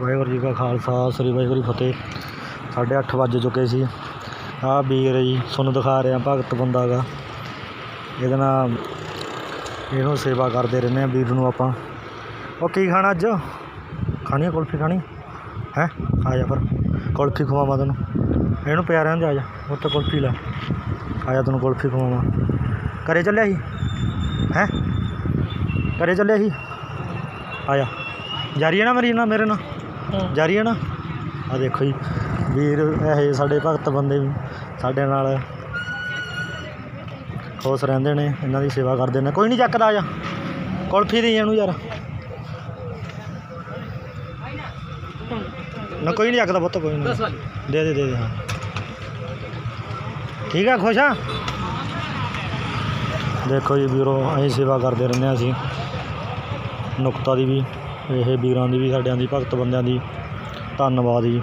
ਵਾਹਿਗੁਰੂ ਜੀ ਕਾ ਖਾਲਸਾ, ਸ੍ਰੀ ਵਾਹਿਗੁਰੂ ਫਤਿਹ। ਸਾਢੇ ਅੱਠ ਵੱਜ ਚੁੱਕੇ ਸੀ। ਆਹ ਵੀਰ ਜੀ, ਤੁਹਾਨੂੰ ਦਿਖਾ ਰਿਹਾ, ਭਗਤ ਬੰਦਾ ਗਾ। ਇਹਦੇ ਨਾਲ ਇਹਨੂੰ ਸੇਵਾ ਕਰਦੇ ਰਹਿੰਦੇ ਆ ਵੀਰ ਨੂੰ ਆਪਾਂ। ਉਹ ਕੀ ਖਾਣਾ ਅੱਜ? ਖਾਣੀ ਆ ਕੁਲਫੀ ਖਾਣੀ? ਹੈ? ਆ ਜਾ ਫਿਰ, ਕੁਲਫੀ ਖਵਾਵਾਂ ਤੈਨੂੰ। ਇਹਨੂੰ ਪਿਆਰਿਆਂ ਦੇ, ਆ ਜਾ, ਉੱਥੇ ਕੁਲਫੀ ਲੈ। ਆ ਜਾ ਤੈਨੂੰ ਕੁਲਫੀ ਖਵਾਵਾਂ। ਘਰੇ ਚੱਲਿਆ ਸੀ? ਹੈ? ਘਰੇ ਚੱਲਿਆ ਸੀ? ਆ ਜਾ। ਜਾਰੀ ਹੈ ਨਾ ਮੇਰੀ ਨਾਲ, ਮੇਰੇ ਨਾਲ? ਜਾਰੀ ਹੈ ਨਾ? ਆ ਦੇਖੋ ਜੀ ਵੀਰ ਇਹ ਸਾਡੇ ਭਗਤ ਬੰਦੇ ਵੀ ਸਾਡੇ ਨਾਲ ਖੁਸ਼ ਰਹਿੰਦੇ ਨੇ ਇਹਨਾਂ ਦੀ ਸੇਵਾ ਕਰਦੇ ਨੇ। ਕੋਈ ਨਹੀਂ ਚੱਕਦਾ ਆ ਕੁਲਫੀ ਦੇ ਇਹਨੂੰ ਯਾਰ। ਨਾ ਕੋਈ ਨਹੀਂ ਚੱਕਦਾ ਪੁੱਤ ਕੋਈ ਨਹੀਂ। ਦੇ ਦੇ ਦੇ ਦੇ ਹਾਂ। ਠੀਕ ਆ ਖੁਸ਼ ਆ? ਦੇਖੋ ਜੀ ਵੀਰੋ ਅਸੀਂ ਸੇਵਾ ਕਰਦੇ ਰਹਿੰਦੇ ਹਾਂ ਅਸੀਂ। ਨੁਕਤਾ ਦੀ ਵੀ ਇਹ ਵੀਰਾਂ ਦੀ ਵੀ ਸਾਡਿਆਂ ਦੀ ਭਗਤ ਬੰਦਿਆਂ ਦੀ ਧੰਨਵਾਦ ਜੀ।